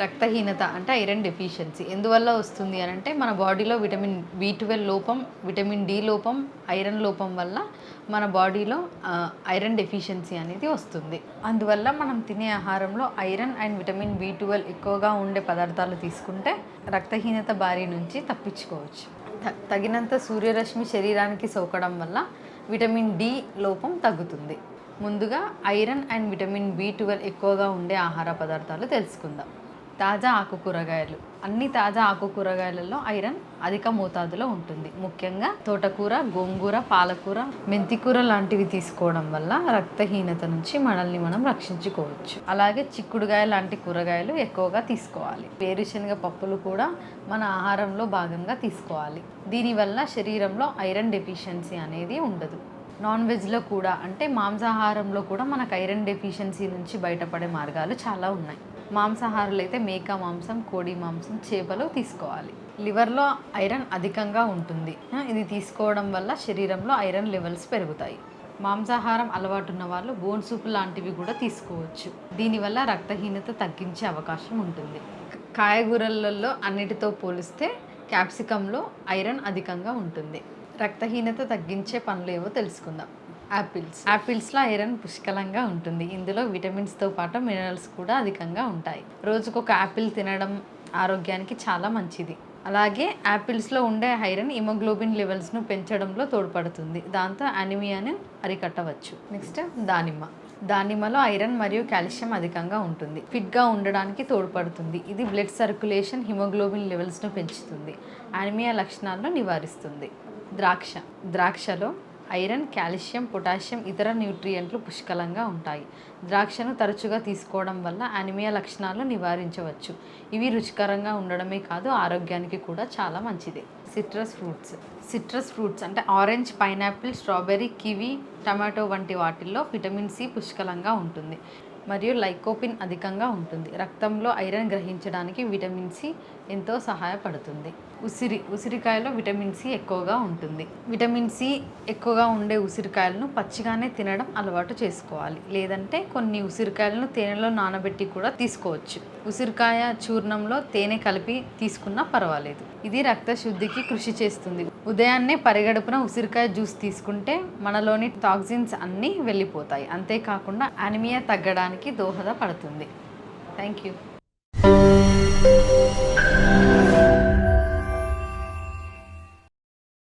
రక్తహీనత అంటే iron deficiency. ఎందువల్ల వస్తుంది అని అంటే మన బాడీలో విటమిన్ బి ట్వెల్వ్ లోపం విటమిన్ డి లోపం ఐరన్ లోపం వల్ల మన బాడీలో ఐరన్ డెఫిషియన్సీ అనేది వస్తుంది. అందువల్ల మనం తినే ఆహారంలో iron and vitamin B twelve ఎక్కువగా ఉండే పదార్థాలు తీసుకుంటే రక్తహీనత బారి నుంచి తప్పించుకోవచ్చు. తగినంత సూర్యరశ్మి శరీరానికి సోకడం వల్ల విటమిన్ డి లోపం తగ్గుతుంది. ముందుగా iron and vitamin B twelve ఎక్కువగా ఉండే ఆహార పదార్థాలు తెలుసుకుందాం. తాజా ఆకుకూరగాయలు అన్ని తాజా ఆకుకూరగాయలలో ఐరన్ అధిక మోతాదులో ఉంటుంది. ముఖ్యంగా తోటకూర గోంగూర పాలకూర మెంతికూర లాంటివి తీసుకోవడం వల్ల రక్తహీనత నుంచి మనల్ని మనం రక్షించుకోవచ్చు. అలాగే చిక్కుడుగాయ లాంటి కూరగాయలు ఎక్కువగా తీసుకోవాలి. వేరుశనగ పప్పులు కూడా మన ఆహారంలో భాగంగా తీసుకోవాలి. దీనివల్ల శరీరంలో ఐరన్ డెఫిషియన్సీ అనేది ఉండదు. నాన్ వెజ్లో కూడా అంటే మాంసాహారంలో కూడా మనకు ఐరన్ డెఫిషియన్సీ నుంచి బయటపడే మార్గాలు చాలా ఉన్నాయి. మాంసాహారులు అయితే మేక మాంసం కోడి మాంసం చేపలు తీసుకోవాలి. లివర్లో ఐరన్ అధికంగా ఉంటుంది. ఇది తీసుకోవడం వల్ల శరీరంలో ఐరన్ లెవెల్స్ పెరుగుతాయి. మాంసాహారం అలవాటున్న వాళ్ళు బోన్ సూప్ లాంటివి కూడా తీసుకోవచ్చు. దీనివల్ల రక్తహీనత తగ్గించే అవకాశం ఉంటుంది. కాయగూరలలో అన్నిటితో పోలిస్తే క్యాప్సికంలో ఐరన్ అధికంగా ఉంటుంది. రక్తహీనత తగ్గించే పనులు ఏవో తెలుసుకుందాం. యాపిల్స్ యాపిల్స్లో ఐరన్ పుష్కలంగా ఉంటుంది. ఇందులో విటమిన్స్తో పాటు మినరల్స్ కూడా అధికంగా ఉంటాయి. రోజుకు ఒక యాపిల్ తినడం ఆరోగ్యానికి చాలా మంచిది. అలాగే యాపిల్స్లో ఉండే ఐరన్ హిమోగ్లోబిన్ లెవెల్స్ను పెంచడంలో తోడ్పడుతుంది. దాంతో అనిమియాని అరికట్టవచ్చు. నెక్స్ట్ దానిమ్మ. దానిమ్మలో ఐరన్ మరియు కాల్షియం అధికంగా ఉంటుంది. ఫిట్గా ఉండడానికి తోడ్పడుతుంది. ఇది బ్లడ్ సర్క్యులేషన్ హిమోగ్లోబిన్ లెవెల్స్ను పెంచుతుంది. అనిమియా లక్షణాలను నివారిస్తుంది. ద్రాక్ష. ద్రాక్షలో ఐరన్ కాల్షియం పొటాషియం ఇతర న్యూట్రియంట్లు పుష్కలంగా ఉంటాయి. ద్రాక్షను తరచుగా తీసుకోవడం వల్ల అనిమియా లక్షణాలు నివారించవచ్చు. ఇవి రుచికరంగా ఉండడమే కాదు ఆరోగ్యానికి కూడా చాలా మంచిది. Citrus fruits. సిట్రస్ ఫ్రూట్స్ అంటే orange pineapple strawberry kiwi tomato వంటి వాటిల్లో విటమిన్ సి పుష్కలంగా ఉంటుంది. మరియు లైకోపిన్ అధికంగా ఉంటుంది. రక్తంలో ఐరన్ గ్రహించడానికి విటమిన్ సి ఎంతో సహాయపడుతుంది. ఉసిరి ఉసిరికాయలో విటమిన్ సి ఎక్కువగా ఉంటుంది. విటమిన్ సి ఎక్కువగా ఉండే ఉసిరికాయలను పచ్చిగానే తినడం అలవాటు చేసుకోవాలి. లేదంటే కొన్ని ఉసిరికాయలను తేనెలో నానబెట్టి కూడా తీసుకోవచ్చు. ఉసిరికాయ చూర్ణంలో తేనె కలిపి తీసుకున్నా పర్వాలేదు. ఇది రక్త శుద్ధికి కృషి చేస్తుంది. ఉదయాన్నే పరిగడుపున ఉసిరికాయ జ్యూస్ తీసుకుంటే మనలోని టాక్సిన్స్ అన్నీ వెళ్ళిపోతాయి. అంతేకాకుండా అనిమియా తగ్గడానికి దోహదపడుతుంది. Thank you